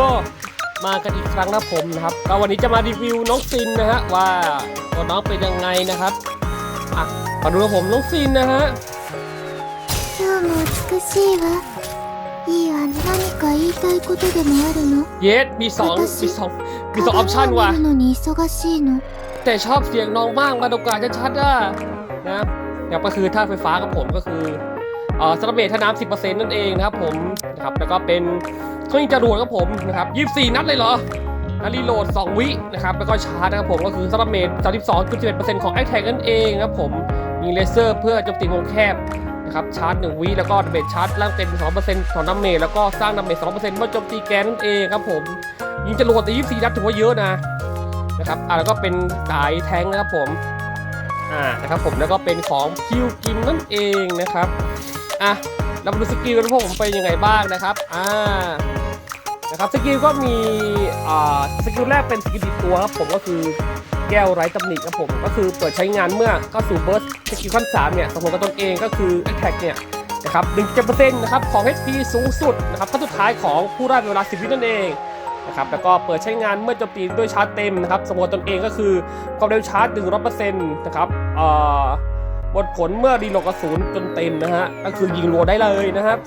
ก็มากันอีกครั้งนะผมนะครับก็วันนี้จะมารีวิวนกซินนะฮะว่าตัวน้องเป็นยังไงนะครับอะมาดูผมนกซินนะฮะเยสมีสองมีสองมีสองออปชั่นว่ะแต่ชอบเสียงน้องบ้างมาดูการชัดๆอะนะอย่างก็คือท่าไฟฟ้ากับผมก็คือเอ่อสเตเบทถ้าน้ำสิบเปอร์เซ็นต์นั่นเองนะครับผม นะครับแล้วก็เป็นเครื่องยิงจรวดครับผมนะครับยี่สิบสี่นัดเลยเหรอแล้วรีโหลด 2 วินะครับแล้วก็ชาร์จนะครับผมก็คือสลับเมท32.11%ของไอแท็กนั่นเองนะครับผมมีเลเซอร์เพื่อโจมตีวงแคบนะครับชาร์จ 1 วิแล้วก็เบสชาร์จล่างเต็ม 2%ของน้ำเมทแล้วก็สร้างน้ำเมท2%เมื่อโจมตีแกนนั่นเองครับผมยิงจรวดแต่24 นัดถือว่าเยอะนะนะครับอ่าแล้วก็เป็นสายแทงค์นะครับผมอ่านะครับผมแล้วก็เป็นของคิวกิมนั่นเองนะครับอะ เรามาดูสกิลกันว่าผมเป็นยังไงบ้างนะครับ อ่า นะครับสกิลก็มี อ่า สกิลแรกเป็นสกิลติดตัวครับผมก็คือแก้วไร้ตำหนิครับผม ก็คือเปิดใช้งานเมื่อเข้าสู่เบิร์สสกิลขั้น 3 เนี่ยสมผลกับตนเองก็คือ attack เนี่ยนะครับ1%นต์นะครับของ HP สูงสุดนะครับขั้นสุดท้ายของผู้ได้เป็นเวลา10วินั่นเองนะครับแล้วก็เปิดใช้งานเมื่อโจมตีด้วยชาร์จเต็มนะครับสมมติตนเองก็คือความเร็วชาร์จ100%นะครับเอ่อ บทผลเมื่อรีโหลดกระสุนจนเต็มนะฮะ ก็คือยิงรัวได้เลยนะครับ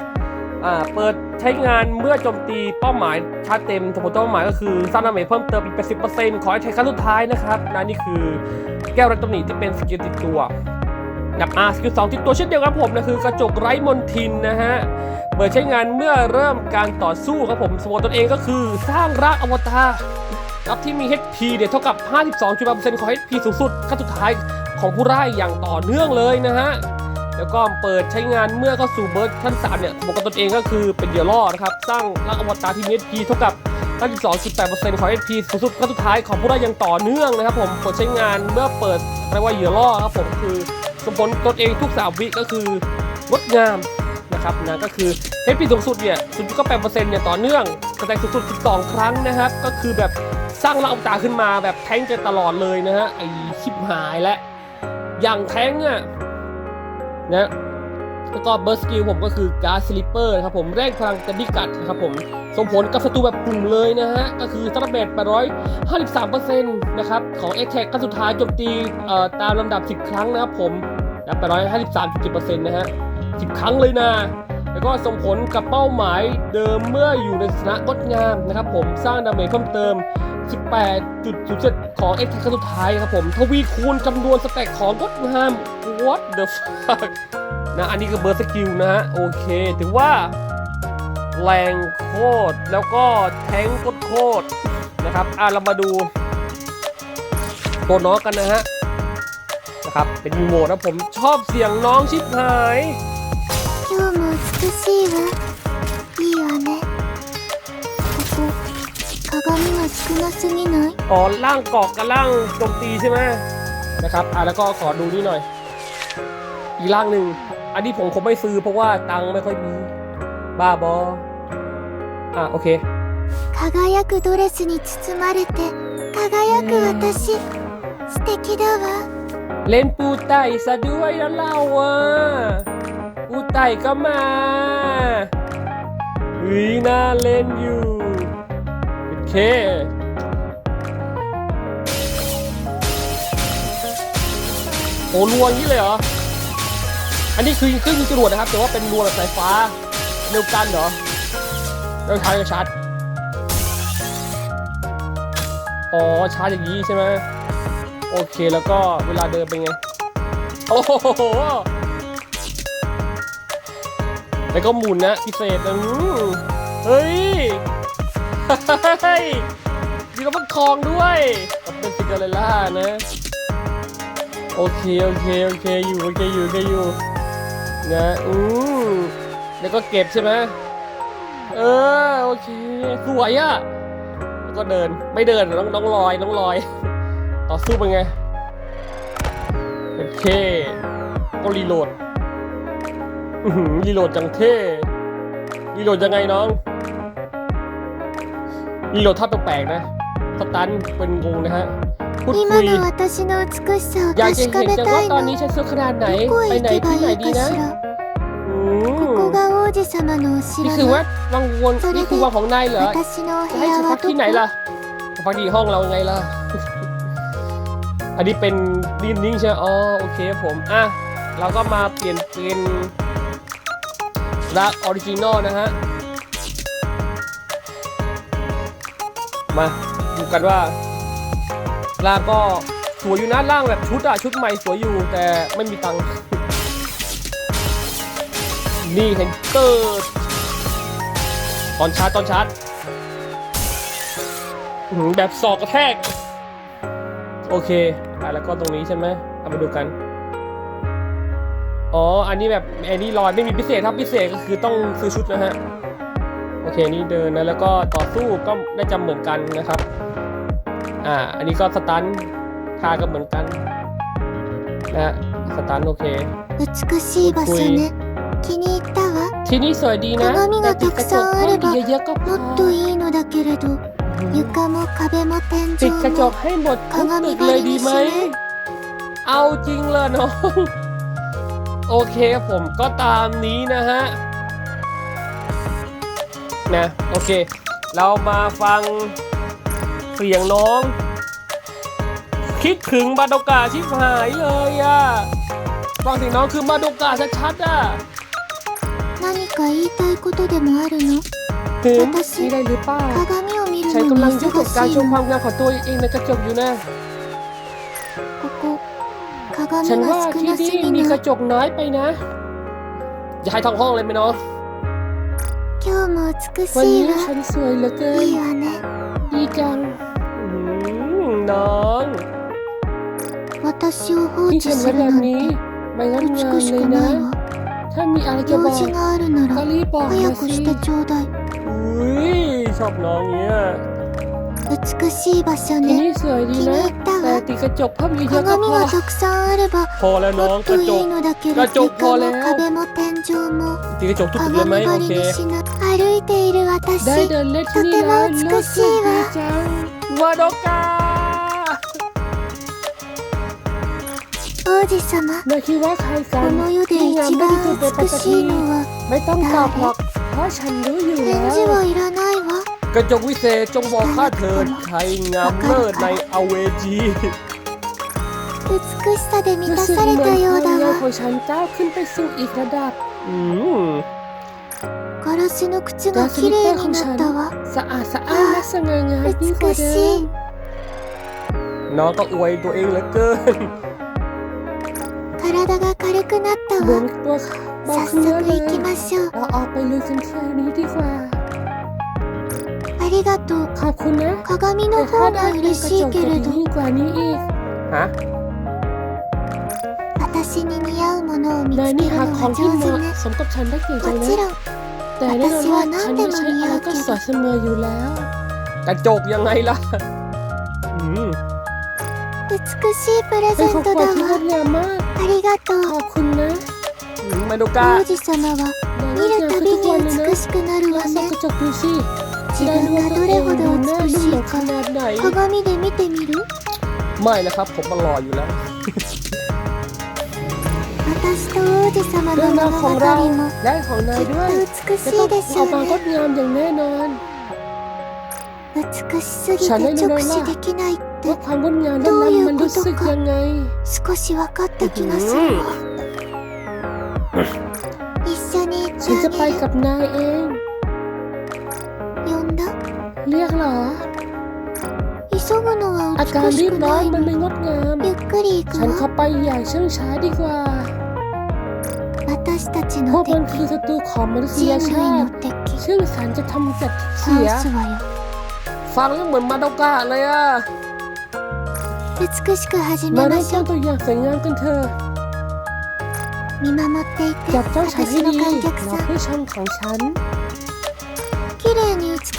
อ่า เปิดใช้งานเมื่อโจมตีเป้าหมายชาร์จเต็มสมมติเป้าหมายก็คือสร้างดาเมจเพิ่มเติมอีก80%ขอให้ใช้ครั้งสุดท้ายนะครับนะนี่คือแก้วรัตำหนิที่เป็นสกิลติดตัวกับอาสกิลสองติดตัวเช่นเดียวกับผมนะคือกระจกไร้มนทินนะฮะ เปิดใช้งานเมื่อเริ่มการต่อสู้ครับผมสมมติตนเองก็คือสร้างรางอวตารครับที่มี HP เนี่ยเท่ากับ 52.8%ของ HP สูงสุดขั้นสุดท้าย ของผู้ร่ายอย่างต่อเนื่องเลยนะฮะแล้วก็เปิดใช้งานเมื่อเข้าสู่เบิร์ดขั้น3เนี่ยสมมติตนเองก็คือเป็นเดียร์ล่อนะครับสร้างร่างอวตารที่มี HP เท่ากับ52.8%ของ HP สูงสุดขั้นสุดท้ายของผู้ร่ายอย่างต่อเนื่องนะครับผมเปิดใช้งานเมื่อเปิดเรียกว่าเหยื่อล่อครับผมคือสมผลตนเองทุก3วิก็คืองดงามนะครับนะก็คือ HP สูงสุดเนี่ย0.8%เนี่ยต่อเนื่องแสดงสูงสุด 12 ครั้งนะครับ ก็คือแบบสร้างร่างอวตารขึ้นมาแบบแท้งจะตลอดเลยนะฮะไอชิบหายและ อย่างแท้งอะนะแล้วก็เบอร์สกิลผมก็คือการสลิปเปอร์ครับผมแรงพลังกระดิกัดนะครับผมส่งผลกับศัตรูแบบกลุ่มเลยนะฮะ ก็คือสตาร์เบต853%นะครับ ของ a t t a c k ขั้นสุดท้ายโจมตีเอ่อตามลำดับ10ครั้งนะครับผมนะ853.7%นะฮะ10ครั้งเลยนะ แล้วก็ส่งผลกับเป้าหมายเดิมเมื่ออยู่ในสถานะงดงามนะครับผมสร้างดาเมจเพิ่มเติม 18.07 ของเอ็กซ์ครั้งสุดท้ายครับผม ทวีคูณจำนวนสแต็กของงดงาม what the fuck นะอันนี้คือเบอร์สกิลนะฮะ โอเค ถือว่า แรงโคตร แล้วก็แทงโคตรโคตรนะครับ อ่ะ เรามาดู ตัวน้องกันนะฮะ นะครับ เป็นยูโมนะผมชอบเสียงน้องชิบหาย 今日も美しいわ 鏡が少なすぎない อ๋อร่างเกาะกับร่างโจมตีใช่ไหมนะครับ อ่ะแล้วก็ขอดูนี่หน่อย อีกร่างหนึ่ง อันนี้ผมคงไม่ซื้อเพราะว่าตังค์ไม่ค่อยมี บ้าบอ อ่ะโอเค 輝くドレスに包まれて輝く私素敵だわ เล่นปูไต่ซะด้วยแล้วเราอ่ะ ปูไต่ก็มาวิน่าเล่นอยู่ โอ เค โอ้รัวอย่างนี้เลยเหรอ อันนี้คือเครื่องยิงจรวดนะครับ แต่ว่าเป็นรัวแบบสายฟ้า เร็วกันเหรอ เร็วชาร์จชาร์จอ๋อชาร์จอย่างนี้ใช่ไหมโอเคแล้วก็เวลาเดินเป็นไง โอ้โห แล้วก็หมุนนะพิเศษนะอืมเฮ้ย ยมีรถบังคองด้วยเป็นซิกเกอร์เลล่านะ โอเค โอเค โอเค อยู่ โอเค อยู่โอเคอยู่ นะอืมแล้วก็เก็บใช่ไหมเออ โอเค สวยอะแล้วก็เดิน ไม่เดินน้องน้องลอยน้องลอย ต่อสู้เป็นไงเป็นเท่ก็รีโหลดรีโหลดจังเท่รีโหลดยังไงน้อง รีโหลดท่าแปลกๆนะ สตันเป็นงงนะฮะ พูด 今 คุย の私の美しさを อยาก 確 จะ か เห็น め จัง た ว่าย ตอน の นี้ฉันสวยขนาดไหน どこへ ไป 行 ไหน けば ที่ไหน いい ดี か นะ しら อื こ ม こが王 子様のお นี่ 城 คือวั は ดวังวนนี่คือวังของนายเหรอ 私のお部 จะให้ 屋 ฉัน は พัก ど ที่ไหน こ ล่ะพักที่ห้องเราไงล่ะ อันนี้เป็นดินนิ่งใช่ไหมอ๋อโอเคครับผมอ่ะเราก็มาเปลี่ยนเป็นรักออริจินอลนะฮะ มาดูกันว่าร่างก็สวยอยู่นะร่างแบบชุดอะชุดใหม่สวยอยู่แต่ไม่มีตังค์นี่เห็นเตอร์ตอนชาร์จตอนชาร์จแบบศอกกระแทก โอเคอะแล้วก็ตรงนี้ใช่ไหมเอามาดูกัน อ๋อ อันนี้แบบแอนนี่ลอยไม่มีพิเศษครับพิเศษก็คือต้องซื้อชุดนะฮะ โอเคนี่เดินนะแล้วก็ต่อสู้ก็ได้จำเหมือนกันนะครับ อ่า อันนี้ก็สตันทาก็เหมือนกันนะสตันโอเคที่นี่สวยดีนะแต่ติดกระจกให้ดีเยอะๆก็พอติดกระจกให้หมดทุกตึกเลยดีไหม เอาจริงเลยน้อง โอเคผมก็ตามนี้นะฮะ นะ โอเค เรามาฟังเสียงน้อง คิดถึงมาโดกาชิบหายเลยอะฟังเสียงน้องคือมาโดกาชัดๆอะ 何か言いたいことでもあるの ถึง 私 มีอะไรหรือเปล่า 鏡を見る ฉัน の กำลัง に ยุ่งกับ 忙 การ し ช い มความ の งามของตัวเองในกระจกอยู่นะ ここ ฉัน 鏡 ว่า が少 ที่ なす นี่ ぎ มี な ก い ระจกน้อยไปนะ อย่าให้ทั้งห้องเลยไหมน้อง 今日も美 วัน しい นี้ わ ฉันสวยเหลือเกิน いいわね ดีจังอืมน้อง 私を放 ที่ 置 ฉัน す ไว้ る แบบ なん นี้ て ไม่งดงาม 美し เล く ยนะ ないわ ถ้ามีอะไรจะบ 用 อก 事があるな ก็ ら รีบบอกมา 早く สิ してちょうだい อุ้ยชอบน้องเนี้ย 美しい場所 ที่ ね นี่สวยดี 気に นะ 入った แต่ わ ติดกระจกเพิ่มเยอะๆก็ 鏡 พอ がたくさんあれば พอแล้วน้อง もっ กระ と จ い ก いのだけれど กระจกพอแล้ว 床も壁も天井も ติดกระจกทุกตึกเลย 鏡 ไหมโอ 張 เค りにしな歩いている ได้ 私 เดินเล่นที่นี่แล้วรู้สึกดีจังวาโดกา 王子様 นายคิดว่าใครกั こ น の世で ที่งาม 一 ไม่ได้ถูก 番 เป็นป 美 ก し ติ いのは ไม่ต้องตอบหรอกเพราะฉันรู้อยู่ 返 แล้ว 事はいらないわ กระจกวิเศษจงบอกข้าเถิดใครงามเลิศในอเวจี 美しさで満 รู้ た สึก され เหมือน たよ ควาว ม だ งาม わ ของฉันก้าวขึ้นไปสู่อีกระดับ อืม ガラスの靴 กา が สลิ 綺 ปเปอ 麗 ร์ขอ に งฉั なん ったわ สะอาดสะอ้านและสง่างามยิ่งกว่า 美 เดิ し ม い น้องก็อวยตัวเองเหลือเกิน 体が軽くなった เหมือ わ นตัวเบา 早 ขึ้นเยอะ 速 เลย 行きましょう เราออกไปลุยกันเที่ยวนี้ดีกว่า あ りがとう ขอบคุณนะ 鏡 แต่ の ถ้า 方 ได้ が เป็น 嬉 กระ し จ い ก け จะ れ ดี ど ยิ่งกว่านี้อีก ฮะ 私に似合うものを見 นาย つけ นี่ る หา の ของ が ที่เห 上 มาะ 手ね สมกับฉันได้เก่งจัง も นะ ちろん แต่แน่นอนว่าฉันไม่ใช่อะไรก็สวยเสมออยู่แล้ว กระจกยังไงล่ะ อืม 美しいプレ เป็น ゼ ขอ ン ง ト ขวัญ だ ที่ง わ ดงามมาก ありがと ข う อบคุณนะอืมมาดูกา 王子様は見るたびに美しくなる ลอ わ งส่อง ね กระจกดูสิ 自分がどれほど美しいか鏡で見てみる？ไม่นะครับผมมัออยู่แล้ว私と王子様の物語もและ美しいでしょうね。美しすぎて直視できないってどういうことか少し分かった気がする。一緒に行ってあげる เรียกเหรอ 急ぐのは อาการ 美し รีบ く ร้อ なんい มัน の ไม่งดงาม ゆっくり行 ฉัน く เข้า わ ไปอย่างเชื่องช้าดีกว่า 私たち พวก の มัน 敵 คือศัตรูของมนุษ 人 ย 類 ชา の ติ 敵 ซึ่งฉันจะทำจัดเสีย 倒すわよ ฟังแล้วเหมือนมาโดกะเลยอะ 美しく始 มา め เริ่ ま ม し ต้ ょ น う ตัวอย่างสวยงามกันเถอะ 見守っていて จับเจ้าฉันให้ 私の ดี 観客 เรา さん ผู้ชมของฉัน 綺麗に美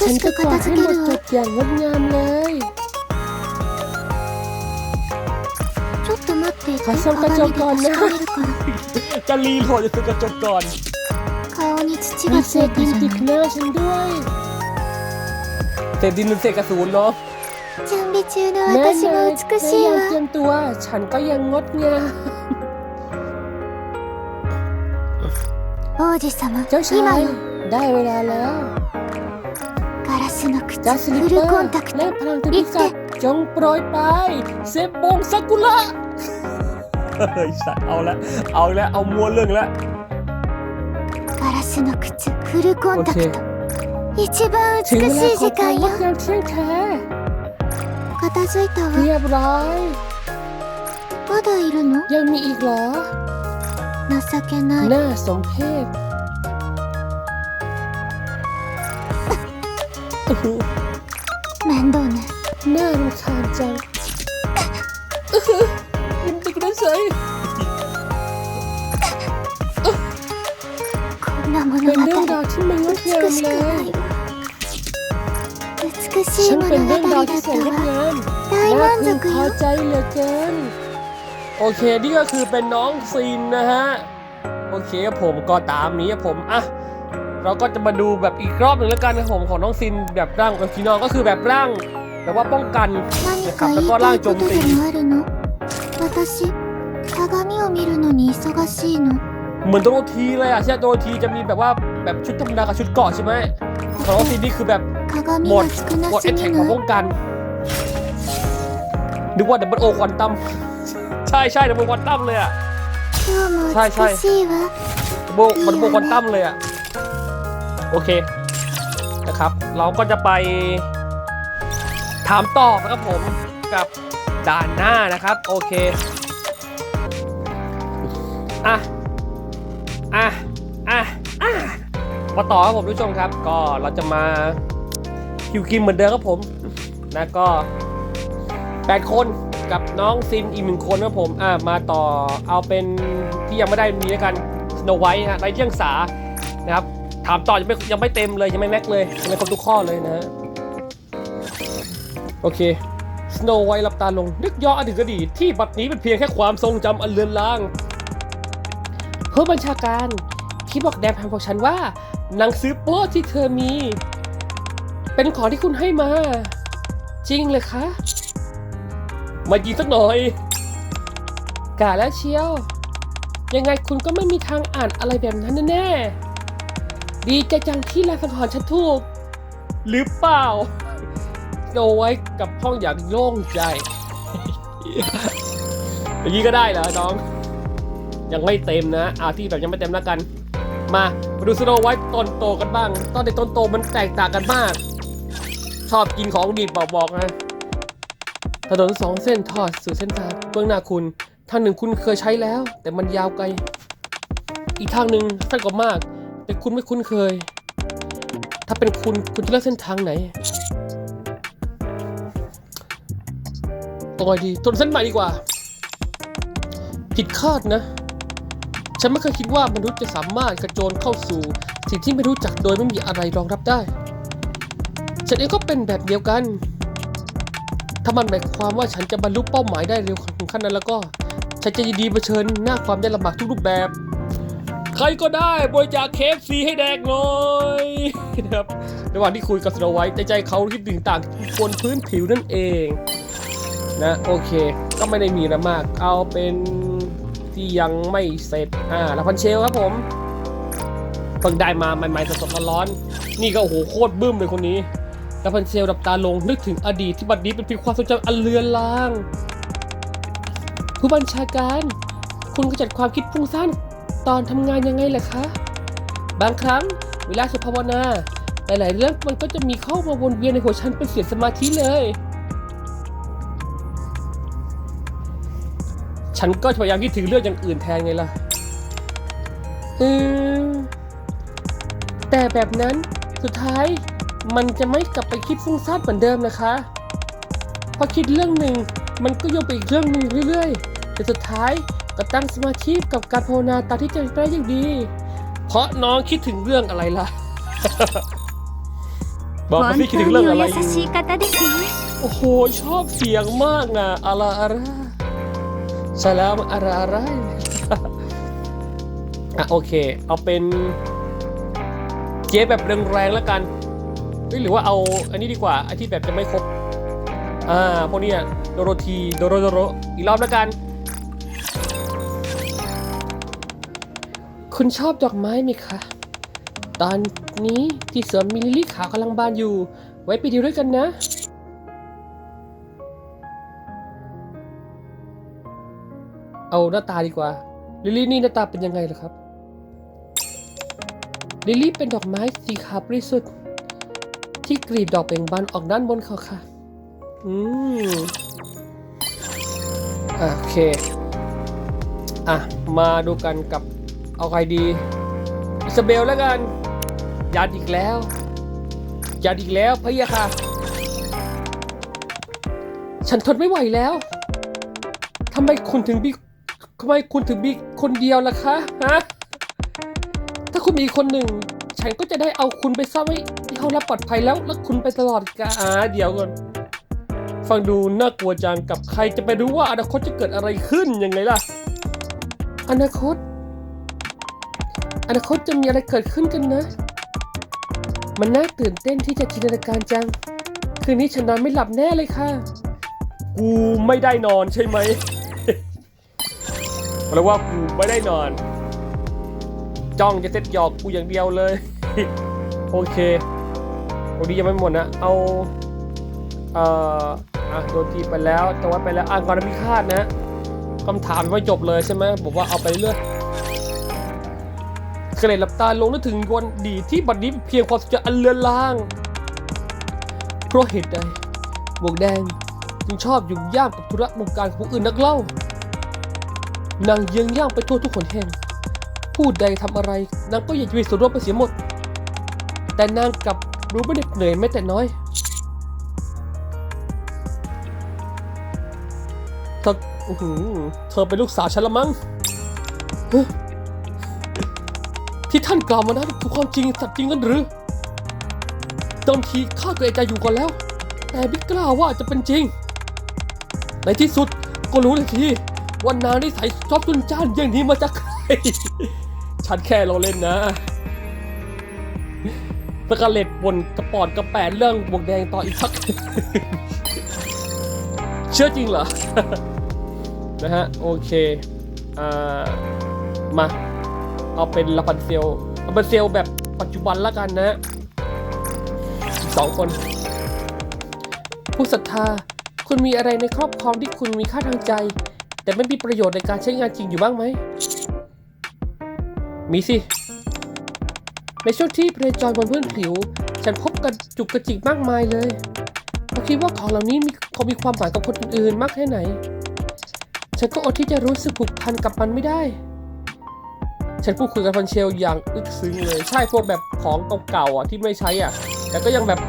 ฉันจะกวาดให้หมดจดอย่างงดงามเลยขอซ่องกระจกก่อนนะจะรีโหลดจะส่องกระจกก่อนมีเศษดินติดหน้าฉันด้วยเศษดินเป็นเศษกระสุนเนาะแม่นายแต่ยังเตรียมตัว ฉันก็ยังงดงามเจ้าชายได้เวลาแล้ว スの靴 จัสลิป フ เป ル อ コン ร์ タクト และพลังที่พิศาจจงโปรยไป เซบงซากุระเฮ้ยสัตว์เอาละเอาละเอามัวเรื่องละ ガラスの靴フルコンタクト一番 ถึง 美 เว し ลาย ข 時 องการ 間 วั よ ดยามเที่ยงแท้ 片付いたわ เรียบร้อย まだいるの ยังมีอีกเหรอ 情けない น่าสมเพช 面倒ね น่ารำคาญจังยินดีกันใส่ こんな物 เป็น 語 เรื่องราวที่ไม่งดงาม 美し เล くない ย わ美しい ฉัน 物 เป็น 語 เรื่องราว だ ที่ っ แส た นงด わ งาม 大 น่า 満 พึง 足 พอ よ ใจเหลือเกิน โอเค นี่ก็คือเป็นน้องซีนนะฮะ โอเคครับผมก็ตามนี้ครับผม อ่ะ เราก็จะมาดูแบบอีกรอบหนึ่งแล้วกันนะผมของน้องซินแบบร่างกับคีนอก็คือแบบร่างแบบว่าป้องกันนะครับแล้วก็ร่างโจมตีเหมือนตัวทีเลยอะใช่ตัวทีจะมีแบบว่าแบบชุดธรรมดากับชุดเกาะใช่ไหมของน้องซินนี่คือแบบหมดหมดอ็แข็งของป้องกันนึกว่าดับเบิลโอควอนตัมใช่ใช่ดับเบิลควอนตัมเลยอะใช่ใช่ดับเบิลดับเบิควอนตัมเลยอะ โอเคนะครับ เราก็จะไปถามตอบนะครับผมกับด่านหน้านะครับ โอเคอะอะอะอะมาต่อครับผมผู้ชมครับ ก็เราจะมาคิวกินเหมือนเดิมครับผมนะก็แปดคนกับน้องซินอีกหนึ่งคนครับผมอะมาต่อเอาเป็นที่ยังไม่ได้มีแล้วกันสโนไวท์ฮะไรเที่ยงสานะครับ ถามต่อยังไม่ยังไม่เต็มเลยยังไม่แม็กเลยยังไม่ครบทุกข้อเลยนะฮะโอเคสโนไวท์หลับตาลง นึกย้อนอดีตอดีตที่บัดนี้เป็นเพียงแค่ความทรงจำอันเลือนลางผู้บัญชาการพี่บอกแดนพันบอกฉันว่า หนังสือโป๊ที่เธอมี เป็นของที่คุณให้มา จริงเลยคะ มายิงสักหน่อย กาแล้วเชียว ยังไงคุณก็ไม่มีทางอ่านอะไรแบบนั้นแน่ๆ ดีใจจังที่ลายสังหรณ์ฉันถูก หรือเปล่าเอาไว้กับห้องอย่างโล่งใจ อย่างนี้ก็ได้เหรอน้อง ยังไม่เต็มนะอาที่แบบยังไม่เต็มแล้วกัน มามาดูสโนไวท์ตอนโตกันบ้าง ตอนเด็กตอนโตมันแตกต่างกันมาก ชอบกินของดีบอกบอกนะ ถนนสองเส้นทอดสู่เส้นทางเบื้องหน้าคุณทางหนึ่งคุณเคยใช้แล้ว แต่มันยาวไกล อีกทางหนึ่งสั้นกว่ามาก แต่คุณไม่คุ้นเคย ถ้าเป็นคุณคุณจะเลือกเส้นทางไหนตรงไหนดีถนนเส้นใหม่ดีกว่า ผิดคาดนะ ฉันไม่เคยคิดว่ามนุษย์จะสามารถกระโจนเข้าสู่ สิ่งที่ไม่รู้จักโดยไม่มีอะไรรองรับได้ ฉันเองก็เป็นแบบเดียวกัน ถ้ามันหมายความว่าฉันจะบรรลุเป้าหมายได้เร็วถึงขั้นนั้นแล้วก็ ฉันจะยินดีเผชิญหน้าความยากลำบากทุกรูปแบบ ใครก็ได้บริจาคเคฟซีให้แดกหน่อยนะครับระหว่างที่คุยกับสโนไวท์ใจใจเขาคิดถึงต่างบนพื้นผิวนั่นเองนะโอเค ก็ไม่ได้มีอะไรมาก เอาเป็นที่ยังไม่เสร็จอ่าลาพันเชลครับผมเพิ่งได้มาใหม่ๆสดๆร้อนๆนี่ก็โอ้โหโคตรบึ้มเลยคนนี้ลาพันเชลดับตาลงนึกถึงอดีตที่บัดนี้เป็นเพียงความทรงจำอันเลือนลาง ผู้บัญชาการ คุณขจัดความคิดฟุ้งซ่าน ตอนทำงานยังไงล่ะคะ บางครั้งเวลาสุภาวนาหลายๆเรื่องมันก็จะมีเข้ามาวนเวียนในหัวฉันเป็นเสียสมาธิเลย ฉันก็พยายามคิดถึงเรื่องอย่างอื่นแทนไงล่ะ อืม แต่แบบนั้นสุดท้ายมันจะไม่กลับไปคิดฟุ้งซ่านเหมือนเดิมนะคะ พอคิดเรื่องหนึ่งมันก็โยงไปอีกเรื่องหนึ่งเรื่อยๆแต่สุดท้าย ก็ตั้งสมาธิกับการภาวนาตามที่เจนได้อย่างดี เพราะน้องคิดถึงเรื่องอะไรล่ะ บอกมาสิคิดถึงเรื่องอะไรอยู่โอ้โห ชอบเสียงมากนะอาราอาราใช่ลามอาราอาราอะโอเค เอาเป็น เจ๊แบบแรงๆแล้วกันหรือว่าเอาอันนี้ดีกว่าอันที่แบบจะไม่ครบ อ่า พวกนี้โดโรธี โดโรโดโร อีกรอบแล้วกัน คุณชอบดอกไม้ไหมคะ ตอนนี้ที่สวนมิลิลี่ขาวกำลังบานอยู่ ไว้ไปดูด้วยกันนะเอาหน้าตาดีกว่า ลิลลี่นี่หน้าตาเป็นยังไงล่ะครับ ลิลลี่เป็นดอกไม้สีขาวบริสุทธิ์ที่กลีบดอกเบ่งบานออกด้านบนเขาค่ะ อืมโอเค อะ มาดูกันกับ เอาใครดีอิซาเบลแล้วกันยัดอีกแล้วยัดอีกแล้วพะยะค่ะ ฉันทนไม่ไหวแล้วทำไมคุณถึงมีทำไมคุณถึงมีคนเดียวล่ะคะฮะถ้าคุณมีคนหนึ่ง ฉันก็จะได้เอาคุณไปซ่อนไว้ที่ห้องรับปลอดภัยแล้ว แล้วคุณไปตลอดกาลเดี๋ยวก่อนฟังดูน่ากลัวจังกับใครจะไปรู้ว่าอนาคตจะเกิดอะไรขึ้นยังไงล่ะ อนาคต อนาคตจะมีอะไรเกิดขึ้นกันนะ มันน่าตื่นเต้นที่จะจินตนาการจัง คืนนี้ฉันนอนไม่หลับแน่เลยค่ะ กูไม่ได้นอนใช่ไหมแปลว่ากูไม่ได้นอน จ้องจะเซ็ตหยอกกูอย่างเดียวเลย โอเคตรงนี้ยังไม่หมดนะ เอา เอ่ออะโดนทีไปแล้วจังหวัดไปแล้วอ่านก่อนพิฆาตนะคำถามไม่จบเลยใช่ไหมบอกว่าเอาไปเรื่อย เกรดหลับตาลงนึกถึงวันดีที่บัดนี้เพียงความสุขอันเลือนลาง เพราะเหตุใดหมวกแดงจึงชอบยุ่งย่ามกับธุระวงการของผู้อื่นนักเล่า นางเยืองย่างไปทั่วทุกคนแห่งผู้ใดทำอะไร นางก็อยากจะมีส่วนร่วมไปเสียหมด แต่นางกลับรู้ไม่เหน็ดเหนื่อยแม้แต่น้อยเธออื้อหือเธอเป็นลูกสาวฉันละมั้งเฮ้ ที่ท่านกล่าวมานั้นคือความจริงสัตย์จริงกันหรือเดิมทีข้าก็เอะใจอยู่ก่อนแล้ว แต่ไม่กล้าว่าจะเป็นจริง ในที่สุดก็รู้เลยทีว่านางนิสัยชอบจุนจ้านอย่างนี้มาจากใคร ฉันแค่เราเล่นนะสกาเลตบนกระปอดกระแปดเรื่องบวกแดงต่ออีกพัก เชื่อจริงเหรอ นะฮะ โอเค อ่า มา เอาเป็นลาพันเซลลาพันเซลแบบปัจจุบันละกันนะสองคน ผู้ศรัทธา คุณมีอะไรในครอบครองที่คุณมีค่าทางใจ แต่ไม่มีประโยชน์ในการใช้งานจริงอยู่บ้างไหม มีสิ ในช่วงที่เพลจอยบนพื้นผิว ฉันพบกระจุกกระจิกมากมายเลยเราคิดว่าของเหล่านี้มีเขามีความหมายกับคนอื่นมากแค่ไหน ฉันก็อดที่จะรู้สึกผูกพันกับมันไม่ได้ ฉันพูดคุยกับพันเชลอย่างอึกซึ้งเลย ใช่พวกแบบของเก่าๆอะที่ไม่ใช้อะ แต่ก็ยังแบบ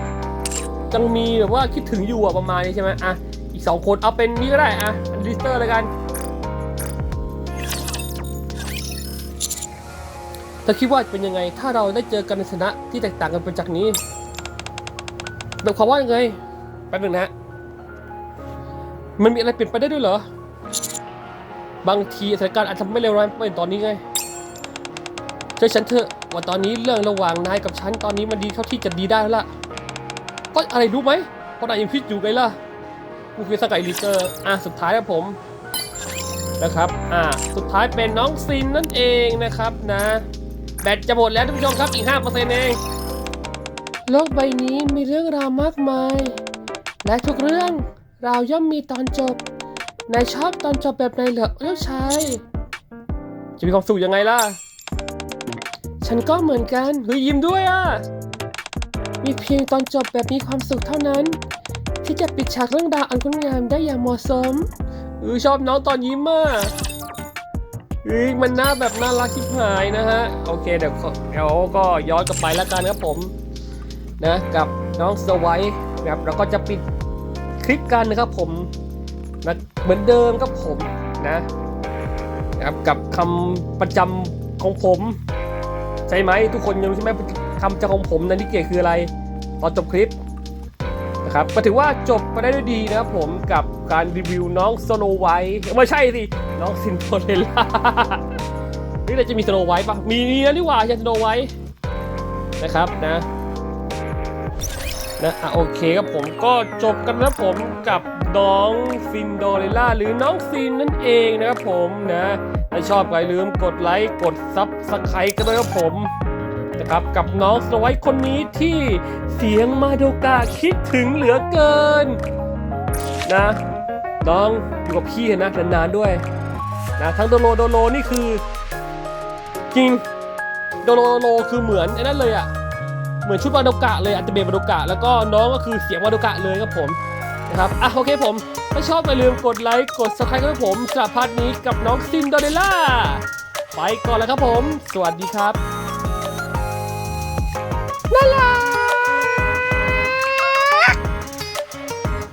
ยังมีแบบว่าคิดถึงอยู่อะประมาณนี้ใช่ไหมอะ อีกสองคนเอาเป็นนี้ก็ได้อะอันดิสเตอร์เลยกัน เธอคิดว่าเป็นยังไง ถ้าเราได้เจอกันในสถานะที่แตกต่างกันไปจากนี้แบบความว่ายังไงแป๊บหนึงนะ มันมีอะไรเปลี่ยนไปได้ด้วยเหรอ บางทีสถานการณ์อาจจะไม่เลวร้ายเหมือนตอนนี้ไง เชื่อฉันเถอะว่าตอนนี้เรื่องระหว่างนายกับฉันตอนนี้มันดีเท่าที่จะดีได้แล้วล่ะก็อะไรรู้ไหมเพราะนายยังพิดอยู่ไงล่ะกูคือสกายลิเตอร์อะสุดท้ายครับผมนะครับอะสุดท้ายเป็นน้องซินนั่นเองนะครับนะแบตจะหมดแล้วท่านผู้ชมครับอีก5%เองโลกใบนี้มีเรื่องราวมากมาย และทุกเรื่องราวย่อมมีตอนจบนายชอบตอนจบแบบไหนเหรอเจ้าชายจะมีความสุขยังไงล่ะ ฉันก็เหมือนกันเฮ้ยยิ้มด้วยอะ มีเพียงตอนจบแบบมีความสุขเท่านั้น ที่จะปิดฉากเรื่องราวอันงดงามได้อย่างเหมาะสมเออชอบน้องตอนยิ้มมากเฮ้ยมันน่าแบบน่ารักชิบหายนะฮะ โอเคเดี๋ยวเดี๋ยวก็ย้อนกลับไปแล้วกันครับผม นะกับน้องสวท์นะครับเราก็จะปิดคลิปกันนะครับผมนะเหมือนเดิมครับผมนะนะครับกับคำประจำของผม ใช่ไหมทุกคนยังรู้ใช่ไหมคำประของผมนันที่เกียคืออะไร ตอนจบคลิปนะครับก็ถือว่าจบไปได้ด้วยดีนะครับผมกับการรีวิวน้องสโนไวท์ไม่ใช่สิ น้องซินโดเรลล่านี่เราจะมีสโนไวท์ปะมีนี่นะนี่หว่าใช่สโนไวท์นะครับนะนะอะโอเคครับผมก็จบกันนะผมกับน้องซินโดเรลล่าหรือน้องซินนั่นเองนะครับผมนะ ถ้าชอบก็อย่าลืมกดไลค์กดซับสไครต์กันด้วยครับผมนะครับกับน้องสไวท์คนนี้ที่เสียงมาโดกาคิดถึงเหลือเกินนะน้องอยู่กับพี่นะนานๆด้วยนะทั้งโดโลโดโลนี่คือจริงโดโลโดโลคือเหมือนไอ้นั่นเลยอะ่ะเหมือนชุดมาโดกะเลยอัตเบมาโดกะแล้วก็น้องก็คือเสียงมาโดกะเลยครับผม นะครับ อะโอเคผม ถ้าชอบอย่าลืมกดไลค์กด subscribe ให้ผมสำหรับพาร์ทนี้กับน้องซินโดเดล่า ไปก่อนแล้วครับผม สวัสดีครับ